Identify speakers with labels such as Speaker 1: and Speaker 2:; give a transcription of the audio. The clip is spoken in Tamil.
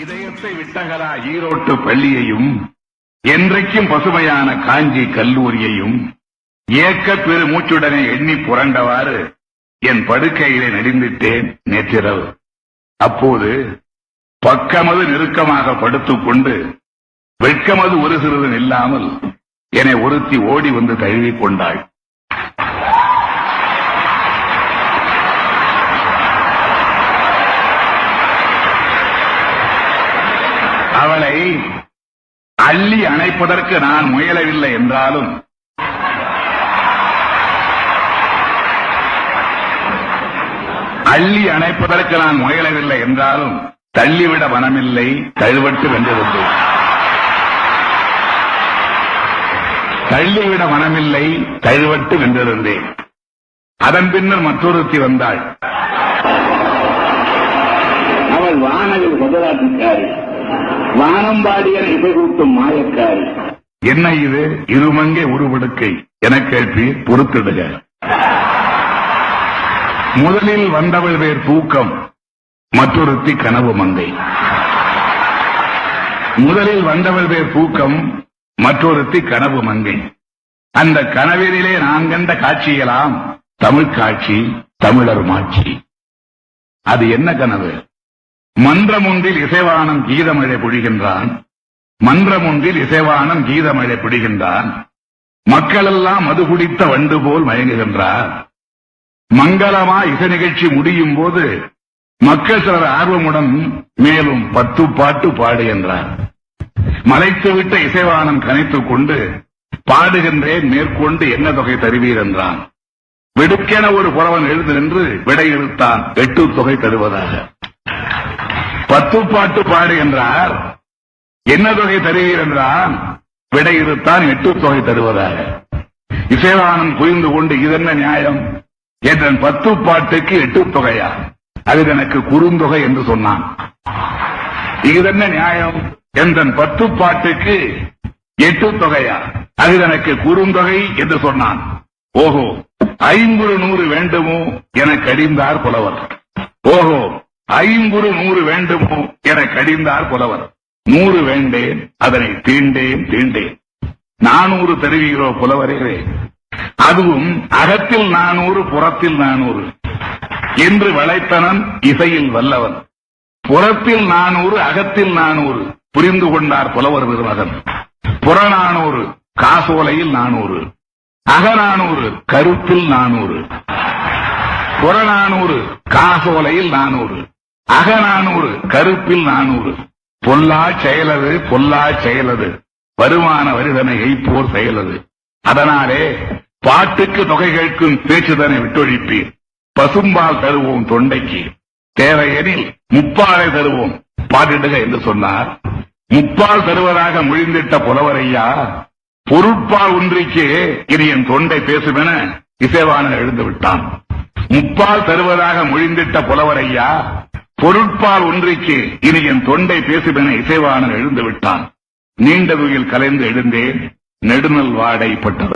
Speaker 1: இதயத்தை விட்டகரா ஈரோட்டு பள்ளியையும் என்றைக்கும் பசுமையான காஞ்சி கல்லூரியையும் ஏக்க பெரு மூச்சுடனே எண்ணி புரண்டவாறு என் படுக்கையிலே நெடிந்திட்டேன் நேற்றிரவு. அப்போது பக்கமது நெருக்கமாக படுத்துக்கொண்டு வெட்கமது ஒரு சிறிது நில்லாமல் என்னை ஒருத்தி ஓடி வந்து தழுவிக் கொண்டாள். அவளை அள்ளி அணைப்பதற்கு நான் முயலவில்லை என்றாலும் அள்ளி அணைப்பதற்கு நான் முயலவில்லை என்றாலும் தள்ளிவிட மனமில்லை தழுவட்டு வென்றிருந்தேன் தள்ளிவிட மனமில்லை தழுவட்டு வென்றிருந்தேன் அதன் பின்னர் மற்றொருத்தி வந்தாள். அவள் வானவில் முதலாட்டுக்காரி வானம்பாடியன் இசைகூட்டும் மாயக்காரி. என்ன இது? இருமங்கே உருவெடுக்கை. என கேள்வி பொறுத்திடுக. முதலில் வந்தவள் பேர் தூக்கம் மற்றொருத்தி கனவு மங்கை. முதலில் வந்தவள் பேர் தூக்கம் மற்றொருத்தி கனவு மங்கை. அந்த கனவினிலே நான் கண்ட காட்சியெல்லாம் தமிழ் காட்சி தமிழர் மாட்சி. அது என்ன கனவு? மன்றம் ஒன்றில் இசைவானம் கீதமழை பொழிகின்றான். மன்றம் ஒன்றில் இசைவானம் கீதமழை பொழிகின்றான். மக்களெல்லாம் மது குடித்த வண்டு போல் மயங்குகின்றார். மங்களமா இசை நிகழ்ச்சி முடியும் போது மக்கள் சிலர் ஆர்வமுடன் மேலும் பத்து பாட்டு பாடு என்றார் மலைத்துவிட்ட இசைவானம் கனைத்துக் கொண்டு பாடுகின்றேன் மேற்கொண்டு என்ன தொகை தருவீர் என்றான். வெடுக்கென ஒரு புறவன் எழுந்து நின்று விடை இழுத்தான் எட்டு தொகை தருவதாக. பத்து பாட்டு பாடு என்றார். என்ன தொகை தருவீர் என்றான். விடை இருத்தான் எட்டு தொகை தருவதாக. இசைவானன் புரிந்து கொண்டு இதென்ன நியாயம்? என்றன் பத்து பாட்டுக்கு எட்டு தொகையா? அது எனக்கு குறுந்தொகை என்று சொன்னான். இதென்ன நியாயம்? என்றன் பத்து பாட்டுக்கு எட்டு தொகையா? அது எனக்கு குறுந்தொகை என்று சொன்னான். ஓஹோ ஐம்பது நூறு வேண்டுமோ என கடிந்தார் புலவர். ஓஹோ ஐம்பது நூறு வேண்டுமோ என கடிந்தார் புலவர். நூறு வேண்டேன் அதனை தீண்டேன் தீண்டேன். நானூறு தருகிறோ புலவரே. அதுவும் அகத்தில் நானூறு புறத்தில் நானூறு. என்று வளைத்தனன் இசையில் வல்லவன். புறத்தில் நானூறு அகத்தில் நானூறு. புரிந்து கொண்டார் புலவர் பெருமகன் புறநானூறு காசோலையில் நானூறு. அகநானூறு கருத்தில் நானூறு. புறநானூறு காசோலையில் நானூறு. அக நானூறு கருப்பில் நானூறு. பொல்லா செயலது பொல்லா செயலது. வருமான வரிதனை எய்ப்போர் செயலது. அதனாலே பாட்டுக்கு தொகை கேட்கும் பேச்சுதனை விட்டொழிப்பீர். பசும்பால் தருவோம் தொண்டைக்கு. தேவையெனில் முப்பாலை தருவோம். பாடிடுக என்று சொன்னார். முப்பால் தருவதாக முழிந்திட்ட புலவரையா? பொருட்பால் ஒன்றிக்கு இனி என் தொண்டை பேசுமென இசைவாணன் எழுந்து விட்டான். முப்பால் தருவதாக முழிந்திட்ட புலவரையா? பொருட்பால் ஒன்றைக்கு இனி என் தொண்டை பேசுமென இசைவாணன் எழுந்து விட்டான். நீண்ட கலைந்து எழுந்தேன். நெடுநல் வாடைப்பட்டது